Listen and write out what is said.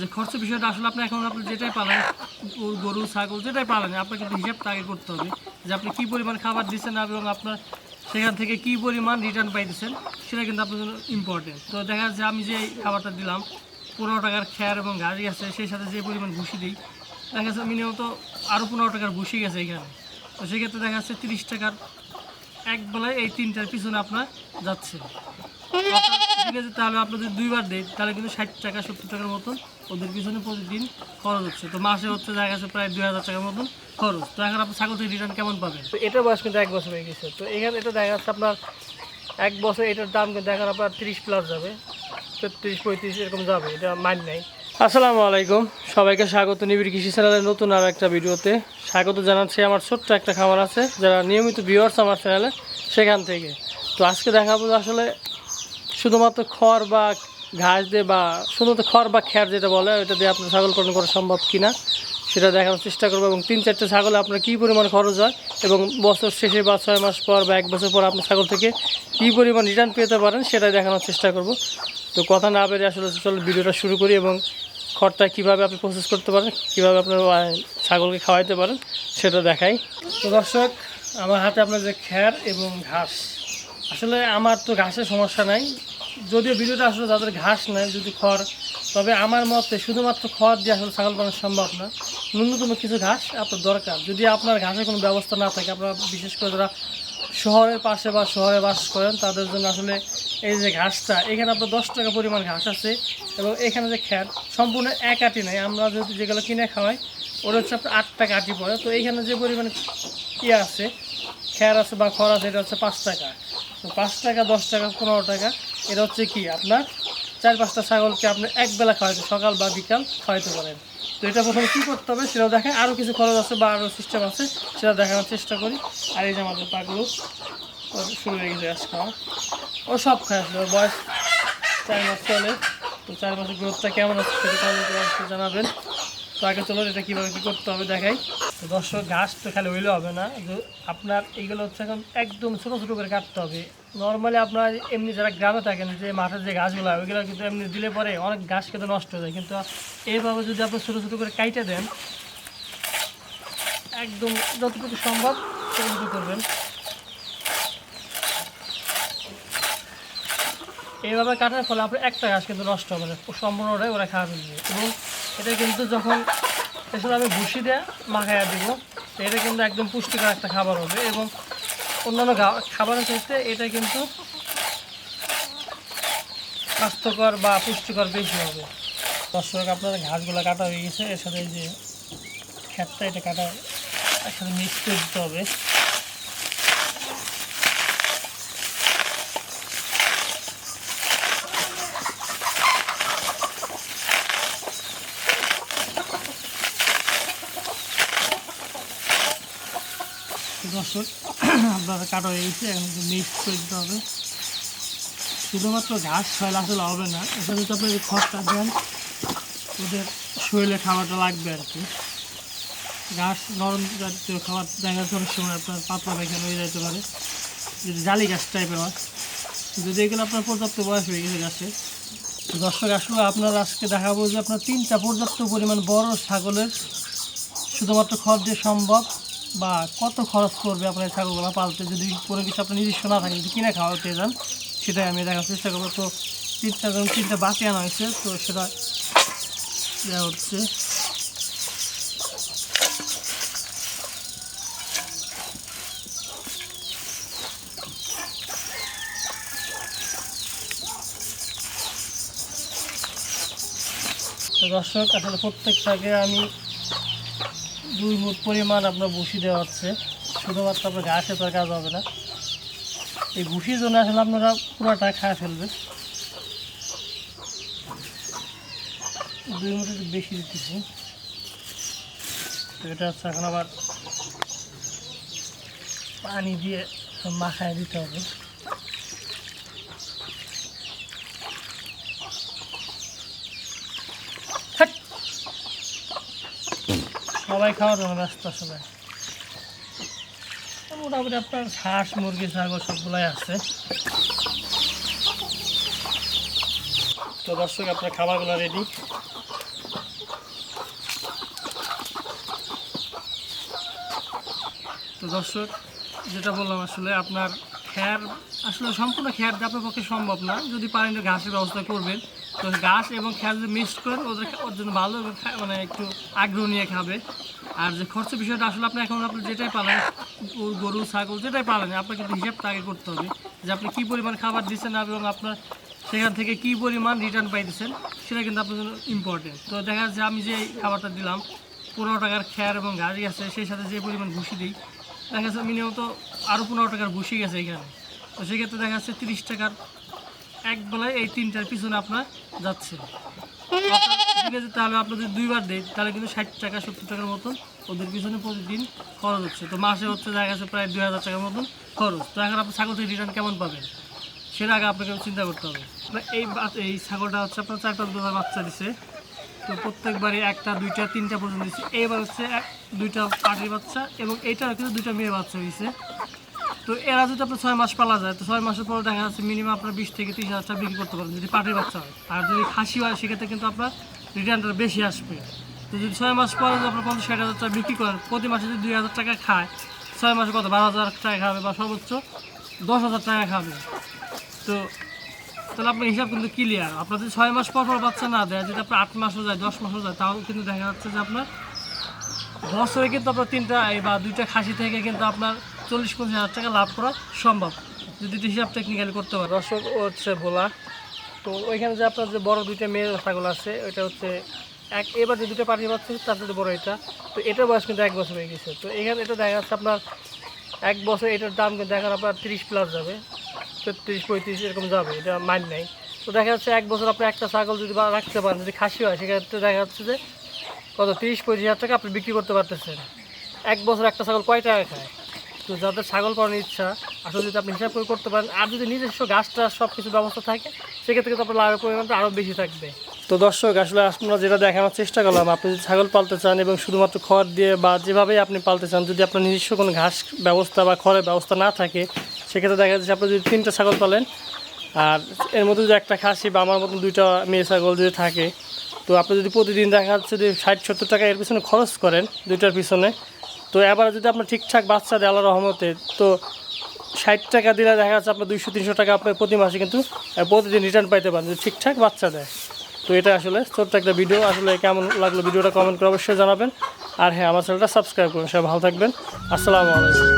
যে খরচ বিষয়টা আসলে আপনি এখন আপনি যেটাই পালেন, গরু ছাগল, যেটাই পালেন, আপনাকে কিন্তু হিসাবটা আগে করতে হবে যে আপনি কী পরিমাণ খাবার দিচ্ছেন এবং আপনার সেখান থেকে কী পরিমাণ রিটার্ন পাইতেছেন, সেটা কিন্তু আপনার জন্য ইম্পর্টেন্ট তো দেখা যাচ্ছে আমি যে খাবারটা দিলাম, পনেরো টাকার খ্যার এবং গাড়ি আছে, সেই সাথে যে পরিমাণ ভুসি দিই, দেখা যাচ্ছে মিনিমাম তো আরও পনেরো টাকার ভুসি গেছে এখানে। তো সেক্ষেত্রে দেখা যাচ্ছে তিরিশ টাকার এক বেলায় এই তিনটার পিছনে আপনার যাচ্ছে। ঠিক আছে তাহলে আপনাদের দুইবার দেয় তাহলে কিন্তু ষাট টাকা সত্তর টাকার মতন ওদের পিছনে প্রতিদিন খরচ হচ্ছে। তো মাসে হচ্ছে দেখা গেছে প্রায় দুই হাজার টাকার মতন খরচ। তো এখন আপনি ছাগল থেকে রিটার্ন কেমন পাবেন? তো এটার বয়স কিন্তু এক বছর হয়ে গেছে। তো এখানে এটা দেখা যাচ্ছে আপনার এক বছর এটার দাম কিন্তু এখন আপনার তিরিশ প্লাস যাবে। তেত্রিশ পঁয়ত্রিশ এরকম যাবে এটা মাইন নাই। আসসালামু আলাইকুম। সবাইকে স্বাগত নিবিড় কৃষি চ্যানেলের নতুন আর একটা ভিডিওতে। স্বাগত জানাচ্ছি আমার ছোট্ট একটা খামার আছে যারা নিয়মিত ভিউয়ার্স আমার চ্যানেলে সেখান থেকে। তো আজকে দেখাবো আসলে শুধুমাত্র খড় বা ঘাস দিয়ে বা শুধুমাত্র খড় বা খ্যার যেটা বলে, ওইটা দিয়ে আপনার ছাগল পালন করা সম্ভব কিনা, সেটা দেখানোর চেষ্টা করব। এবং তিন চারটে ছাগলে আপনার কী পরিমাণ খরচ হয় এবং বছর শেষে বা ছয় মাস পর বা এক বছর পর আপনার ছাগল থেকে কী পরিমাণ রিটার্ন পেতে পারেন, সেটাই দেখানোর চেষ্টা করব। তো কথা না বেরিয়ে আসলে চলো, ভিডিওটা শুরু করি এবং খড়টা কীভাবে আপনি প্রসেস করতে পারেন, কীভাবে আপনার ছাগলকে খাওয়াইতে পারেন, সেটা দেখাই। তো দর্শক, আমার হাতে আপনার যে খ্যার এবং ঘাস, আসলে আমার তো ঘাসের সমস্যা নাই যদিও ভিডিওটা আসলে যাদের ঘাস নেয় যদি খড়, তবে আমার মতে শুধুমাত্র খড় দিয়ে আসলে ছাগল পালন সম্ভব না। ন্যূনতম কিছু ঘাস আপনার দরকার। যদি আপনার ঘাসের কোনো ব্যবস্থা না থাকে, আপনারা বিশেষ করে যারা শহরের পাশে বা শহরে বাস করেন, তাদের জন্য আসলে এই যে ঘাসটা, এখানে আপনার দশ টাকা পরিমাণ ঘাস আছে এবং এখানে যে খ্যার, সম্পূর্ণ এক আটি নাই। আমরা যেহেতু যেগুলো কিনে খাওয়াই, ওটা হচ্ছে আপনার আট টাকা আটি পড়ে। তো এইখানে যে পরিমাণে ইয়ে আছে, খ্যার আছে বা খড় আছে, এটা হচ্ছে পাঁচ টাকা। তো পাঁচ টাকা, দশ টাকা, পনেরো টাকা এটা হচ্ছে কি, আপনার চার পাঁচটা ছাগলকে আপনি এক বেলা খাওয়াইতে সকাল বা বিকাল খাওয়াইতে পারেন। তো এটা প্রথমে কী করতে হবে সেটাও দেখেন আরও কিছু খরচ আছে বা আরও সিস্টেম আছে, সেটা দেখানোর চেষ্টা করি। আর এই যে আমাদের পাগলু শুরু হয়ে গেছে ঘাস খাওয়া ও সব খায় আসলে, ওর বয়স চার মাস চলে। তো চার মাসের গ্রোথটা কেমন আছে সেটা জানাবেন। তো আগে চলো, এটা কীভাবে কী করতে হবে দেখাই। তো দর্শক, ঘাস তো খালি হইলে হবে না আপনার এইগুলো হচ্ছে এখন একদম ছোটো ছোটো করে কাটতে হবে। নর্মালি আপনার এমনি যারা গ্রামে থাকেন, যে মাঠের যে ঘাসগুলো হয়, ওইগুলো কিন্তু এমনি দিলে পরে অনেক ঘাস খেতে নষ্ট হয়ে যায়। কিন্তু এইভাবে যদি আপনি ছোটো ছোটো করে কাইটে দেন, একদম যতটুকু সম্ভব ততটুকু করবেন। এইভাবে কাটার ফলে আপনার একটা ঘাস কিন্তু নষ্ট হবে না, সম্পূর্ণটাই ওরা খাওয়া ফেলবে এবং এটা কিন্তু যখন এসব আমি ভুসি দিয়ে মাখাইয়া দিব এটা কিন্তু একদম পুষ্টিকর একটা খাবার হবে এবং অন্যান্য খাবারের ক্ষেত্রে এটা কিন্তু স্বাস্থ্যকর বা পুষ্টিকর বেশি হবে। দর্শক আপনার ঘাসগুলো কাটা হয়ে গেছে। এর সাথে যে খেতটা এটা কাটা একসাথে মিক্স করে দিতে হবে। দর্শক আপনার কাটা হয়ে গেছে এখন মিক্স করে দিতে হবে। শুধুমাত্র ঘাস খাইলে আসলে হবে না এখানে যদি আপনি খড়টা দেন, ওদের শরীরে খাবারটা লাগবে আর কি। ঘাস, নরম জাতীয় খাবার দেখা যাচ্ছে অনেক সময় আপনার পাতলা পায়খানা হয়ে যেতে পারে, যদি জালি গাছ টাইপের হয়। যদি এগুলো আপনার পর্যাপ্ত বয়স হয়ে গেছে গাছে দর্শক, আসলে আপনার আজকে দেখাবো যে আপনার তিনটা পর্যাপ্ত পরিমাণ বড় ছাগলের শুধুমাত্র খড় দিয়ে সম্ভব। বা কত খরচ করবে আপনার ছাগলগুলো পালতে? যদি কোনো কিছু আপনার নিজস্ব না থাকে, যদি কিনে খাওয়াতে যান, সেটাই আমি দেখার চেষ্টা করব। তো তিনটা যখন তিনটা বাটি আনা হয়েছে, তো সেটা দেওয়া হচ্ছে। দর্শক, আসলে প্রত্যেকটাকে আমি দুই মুঠ পরিমাণ আপনার বসি দেওয়া হচ্ছে। শুধুমাত্র আপনার ঘাসে তো আর কাজ হবে না। এই ভুসির জন্য আসলে আপনারা পুরোটা খায় ফেলবে দুই মুঠ একটু বেশি দিতেছি। তো এটা হচ্ছে এখন আবার পানি দিয়ে মাখায় দিতে হবে। সবাই খাওয়া জন্য ব্যস্ত আসলে মোটামুটি আপনার হাঁস, মুরগি, ছাগল সবগুলাই আছে। তো দর্শক, আপনার খাবারগুলো রেডি তো দর্শক, যেটা বললাম আসলে আপনার খ্যার, আসলে সম্পূর্ণ খ্যার আপনার পক্ষে সম্ভব না। যদি পারেন ঘাসের ব্যবস্থা করবেন। তো ঘাস এবং খ্যার যদি মিক্সড করেন ওদের ওর জন্য ভালো মানে একটু আগ্রহ নিয়ে খাবে। আর যে খরচের বিষয়টা আসলে আপনি এখন আপনি যেটাই পালেন গরু, ছাগল, যেটাই পালেন আপনার কিন্তু হিসাবটা আগে করতে হবে যে আপনি কী পরিমাণ খাবার দিচ্ছেন এবং আপনার সেখান থেকে কী পরিমাণ রিটার্ন পাইতেছেন, সেটা কিন্তু আপনার জন্য ইম্পর্টেন্ট তো দেখা যাচ্ছে আমি যে খাবারটা দিলাম, পনেরো টাকার খ্যার এবং গাড়ি আছে, সেই সাথে যে পরিমাণ ভুসি দিই, দেখা যাচ্ছে মিনিমাম তো আরও পনেরো টাকার ভুসি গেছে এখানে। তো সেক্ষেত্রে দেখা যাচ্ছে তিরিশ টাকার এক বেলায় এই তিনটার পিছনে আপনার যাচ্ছে। ঠিক আছে, তাহলে আপনার যদি দুইবার দেয় তাহলে কিন্তু ষাট টাকা, সত্তর টাকার মতন ওদের পিছনে প্রতিদিন খরচ হচ্ছে। তো মাসে হচ্ছে দেখা গেছে প্রায় দুই হাজার টাকার মতন খরচ। তো এখন আপনি ছাগল থেকে রিটার্ন কেমন পাবেন? সেটা আগে আপনাকে চিন্তা করতে হবে। এই এই ছাগলটা হচ্ছে আপনার চার পাঁচ বছর বাচ্চা দিছে। তো প্রত্যেকবারই একটা, দুইটা, তিনটা পর্যন্ত দিচ্ছে এইবার হচ্ছে এক, দুইটা পাটির বাচ্চা এবং এইটা কিন্তু দুইটা মেয়ে বাচ্চা হয়েছে তো এরা যদি আপনার ছয় মাস পালা যায়, তো ছয় মাসের পর দেখা যাচ্ছে মিনিমাম আপনার বিশ থেকে তিরিশ হাজার টাকা বিক্রি করতে পারেন যদি পাটির বাচ্চা হয়। আর যদি খাসি হয়, সেক্ষেত্রে কিন্তু আপনার রিটার্নটা বেশি আসবে। তো যদি ছয় মাস পরে যদি আপনার পঞ্চাশ, ষাট হাজার টাকা বিক্রি করেন, প্রতি মাসে যদি দুই হাজার টাকা খায়, ছয় মাসে কত? বারো হাজার টাকা খাবে বা সর্বোচ্চ দশ হাজার টাকা খাবে। তো তাহলে আপনার হিসাব কিন্তু ক্লিয়ার আপনার যদি ছয় মাস পর পর বাচ্চা না দেয়, যদি আপনার আট মাসও যায়, দশ মাসও যায় তাও কিন্তু দেখা যাচ্ছে যে আপনার বছরে কিন্তু আপনার তিনটা বা দুইটা খাসি থেকে কিন্তু আপনার চল্লিশ পঞ্চাশ হাজার টাকা লাভ করা সম্ভব। যদি হিসাব টেকনিক্যালি করতে পারে। দর্শক হচ্ছে ভোলা। তো ওইখানে যে আপনার যে বড় দুইটা মেয়ে ছাগল আছে, ওইটা হচ্ছে এক, এবার যে দুটো পাঠিয়ে পাচ্ছে, তার সাথে বড় এটা। তো এটার বয়স কিন্তু এক বছর হয়ে গেছে। তো এখানে এটা দেখা যাচ্ছে আপনার এক বছর এটার দাম কিন্তু এখন আপনার তিরিশ প্লাস যাবে। তেত্রিশ পঁয়ত্রিশ এরকম যাবে, এটা মাইন্ড নাই। তো দেখা যাচ্ছে এক বছর আপনি একটা ছাগল যদি রাখতে পারেন, যদি খাসি হয়, সেক্ষেত্রে দেখা যাচ্ছে যে কত, তিরিশ, পঁয়ত্রিশ হাজার টাকা আপনি বিক্রি করতে পারতেছেন। এক বছর একটা ছাগল কয় টাকা খায়? তো যাদের ছাগল পালনের ইচ্ছা, আসলে যদি আপনি হিসাব করে করতে পারেন, আর যদি নিজস্ব গাছ টাছ সব কিছু ব্যবস্থা থাকে, সেক্ষেত্রে কিন্তু আপনার লাভের পরিমাণটা আরও বেশি থাকবে। তো দর্শক, আসলে আমরা যেটা দেখানোর চেষ্টা করলাম, আপনি যদি ছাগল পালতে চান এবং শুধুমাত্র খড় দিয়ে বা যেভাবেই আপনি পালতে চান, যদি আপনার নিজস্ব কোনো ঘাস ব্যবস্থা বা খড়ের ব্যবস্থা না থাকে, সেক্ষেত্রে দেখা যাচ্ছে আপনি যদি তিনটা ছাগল পালেন, আর এর মধ্যে যদি একটা খাসি বা আমার মতন দুইটা মেয়ে ছাগল যদি থাকে তো আপনি যদি প্রতিদিন দেখা যাচ্ছে যে ষাট, সত্তর টাকা এর পিছনে খরচ করেন দুইটার পিছনে, তো এবার যদি আপনার ঠিকঠাক বাচ্চা দেয় আল্লাহ রহমতে, তো ষাট টাকা দিলে দেখা যাচ্ছে আপনার দুইশো, তিনশো টাকা আপনার প্রতি মাসে কিন্তু প্রতিদিন রিটার্ন পাইতে পারেন যদি ঠিকঠাক বাচ্চা দেয়। তো এটা আসলে ছোট্ট একটা ভিডিও আসলে কেমন লাগল ভিডিওটা কমেন্ট করে অবশ্যই জানাবেন। আর হ্যাঁ আমার চ্যানেলটা সাবস্ক্রাইব করুন, সবাই ভালো থাকবেন। আসসালামু আলাইকুম।